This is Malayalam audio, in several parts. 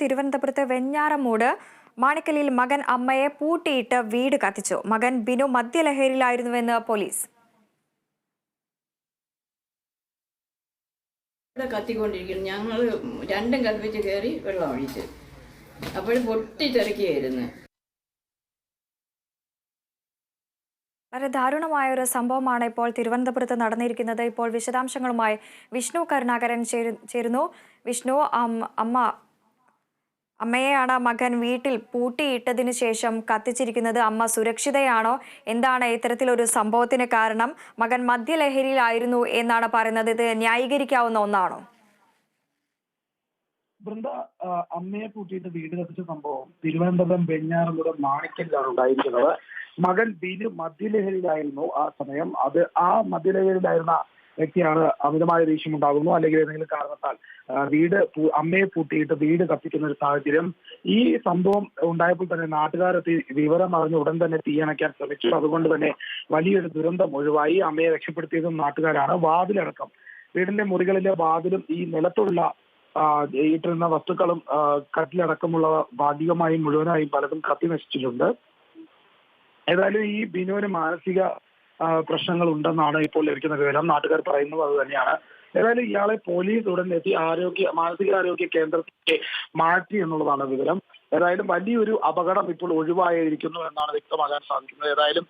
തിരുവനന്തപുരത്ത് വെഞ്ഞാറമൂട് മാണിക്കലിൽ മകൻ അമ്മയെ പൂട്ടിയിട്ട് വീട് കത്തിച്ചു. മകൻ ബിനു മദ്യലഹരിയിലായിരുന്നുവെന്ന് പോലീസ്. കത്തിക്കൊണ്ടിരിക്കുന്നു. ഞങ്ങൾ രണ്ടും കൽപ്പിച്ച് കയറി വെള്ളം ഒഴിച്ച്. അപ്പോഴും പൊട്ടിത്തെറിക്കുകയായിരുന്നു. വളരെ ദാരുണമായ ഒരു സംഭവമാണ് ഇപ്പോൾ തിരുവനന്തപുരത്ത് നടന്നിരിക്കുന്നത്. ഇപ്പോൾ വിശദാംശങ്ങളുമായി വിഷ്ണു കരുണാകരൻ ചേരു- ചേരുന്നു. വിഷ്ണു അമ്മ അമ്മയെയാണ് മകൻ വീട്ടിൽ പൂട്ടിയിട്ടതിന് ശേഷം കത്തിച്ചിരിക്കുന്നത് അമ്മ സുരക്ഷിതയാണോ? എന്താണ് ഇത്തരത്തിലൊരു സംഭവത്തിന് കാരണം? മകൻ മദ്യലഹരിയിലായിരുന്നു എന്നാണ് പറയുന്നത്. ഇത് ന്യായീകരിക്കാവുന്ന ഒന്നാണോ? വൃന്ദ അമ്മയെ കൂട്ടിയിട്ട് വീട് കത്തിച്ച സംഭവം തിരുവനന്തപുരം വെഞ്ഞാറമൂട് മാണിക്കലിലാണ് ഉണ്ടായിരിക്കുന്നത്. മകൻ ബിനു മദ്യലഹരിയിലായിരുന്നു ആ സമയം. അത് ആ മദ്യലഹരിയിലായിരുന്ന വ്യക്തിയാണ് അമിതമായ ദേഷ്യം ഉണ്ടാകുന്നു അല്ലെങ്കിൽ ഏതെങ്കിലും കാരണത്താൽ വീട് അമ്മയെ പൂട്ടിയിട്ട് വീട് കത്തിക്കുന്ന ഒരു സാഹചര്യം ഈ സംഭവം ഉണ്ടായപ്പോൾ തന്നെ നാട്ടുകാരെത്തി വിവരം അറിഞ്ഞ് ഉടൻ തന്നെ തീയണയ്ക്കാൻ ശ്രമിച്ചു. അതുകൊണ്ട് തന്നെ വലിയൊരു ദുരന്തം ഒഴിവായി അമ്മയെ രക്ഷപ്പെടുത്തിയതും നാട്ടുകാരാണ്. വാതിലടക്കം വീടിന്റെ മുറികളിലെ വാതിലും ഈ നിലത്തുള്ള ഇട്ടിരുന്ന വസ്തുക്കളും കട്ടിലടക്കമുള്ള ഭാഗികമായും മുഴുവനായും പലതും കത്തി നശിച്ചിട്ടുണ്ട്. ഏതായാലും ഈ ബിനുവിന് മാനസിക പ്രശ്നങ്ങൾ ഉണ്ടെന്നാണ് ഇപ്പോൾ ലഭിക്കുന്ന വിവരം നാട്ടുകാർ പറയുന്നത് അത് തന്നെയാണ്. ഏതായാലും ഇയാളെ പോലീസ് ഉടൻ എത്തി ആരോഗ്യ മാനസികാരോഗ്യ കേന്ദ്രത്തിലേക്ക് മാറ്റി എന്നുള്ളതാണ് വിവരം. ഏതായാലും വലിയൊരു അപകടം ഇപ്പോൾ ഒഴിവായിരിക്കുന്നു എന്നാണ് വ്യക്തമാകാൻ സാധിക്കുന്നത്. ഏതായാലും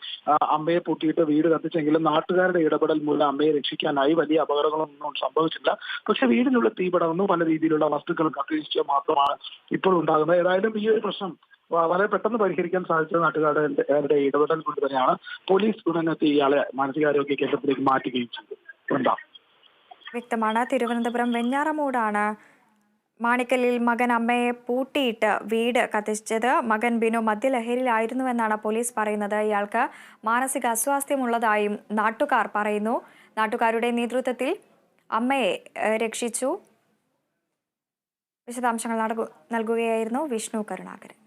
അമ്മയെ പൊട്ടിയിട്ട് വീട് കത്തിച്ചെങ്കിലും നാട്ടുകാരുടെ ഇടപെടൽ മൂലം അമ്മയെ രക്ഷിക്കാനായി വലിയ അപകടങ്ങളൊന്നും സംഭവിച്ചില്ല. പക്ഷെ വീടിനുള്ള തീപടർന്നു പല രീതിയിലുള്ള വസ്തുക്കൾ കത്തിച്ച് മാത്രമാണ് ഇപ്പോൾ ഉണ്ടാകുന്നത്. ഏതായാലും ഈ ഒരു പ്രശ്നം വളരെ പെട്ടെന്ന് പരിഹരിക്കാൻ സാധിച്ചത് നാട്ടുകാരുടെ ഇടപെടൽ കൊണ്ട് തന്നെയാണ്. പോലീസ് ഉടനെത്തി ഇയാളെ മാനസികാരോഗ്യ കേന്ദ്രത്തിലേക്ക് മാറ്റുകയും ചെയ്തു. വ്യക്തമാണ്. തിരുവനന്തപുരം വെഞ്ഞാറമൂടാണ് മാണിക്കലിൽ മകൻ അമ്മയെ പൂട്ടിയിട്ട് വീട് കത്തിച്ചത്. മകൻ ബിനു മദ്യലഹരിയിലായിരുന്നുവെന്നാണ് പോലീസ് പറയുന്നത്. ഇയാൾക്ക് മാനസിക അസ്വാസ്ഥ്യമുള്ളതായും നാട്ടുകാർ പറയുന്നു. നാട്ടുകാരുടെ നേതൃത്വത്തിൽ അമ്മയെ രക്ഷിച്ചു. വിശദാംശങ്ങൾ നൽകുകയായിരുന്നു വിഷ്ണു കരുണാകരൻ.